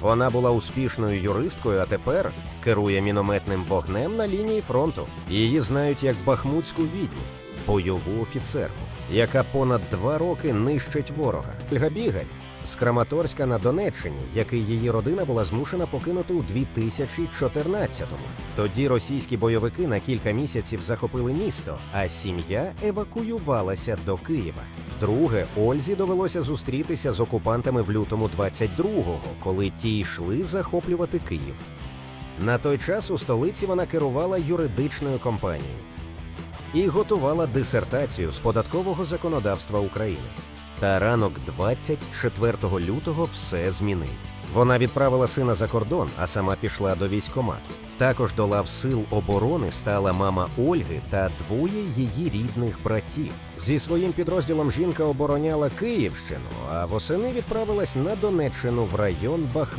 Вона була успішною юристкою, а тепер керує мінометним вогнем на лінії фронту. Її знають як бахмутську відьму, бойову офіцерку, яка понад два роки нищить ворога. Ольга Бігаль з Краматорська на Донеччині, який її родина була змушена покинути у 2014-му. Тоді російські бойовики на кілька місяців захопили місто, а сім'я евакуювалася до Києва. Вдруге, Ользі довелося зустрітися з окупантами в лютому 22-го, коли ті йшли захоплювати Київ. На той час у столиці вона керувала юридичною компанією і готувала дисертацію з податкового законодавства України. Та ранок 24 лютого все змінив. Вона відправила сина за кордон, а сама пішла до військкомату. Також до лав сил оборони стала мама Ольги та двоє її рідних братів. Зі своїм підрозділом жінка обороняла Київщину, а восени відправилась на Донеччину в район Бахмут.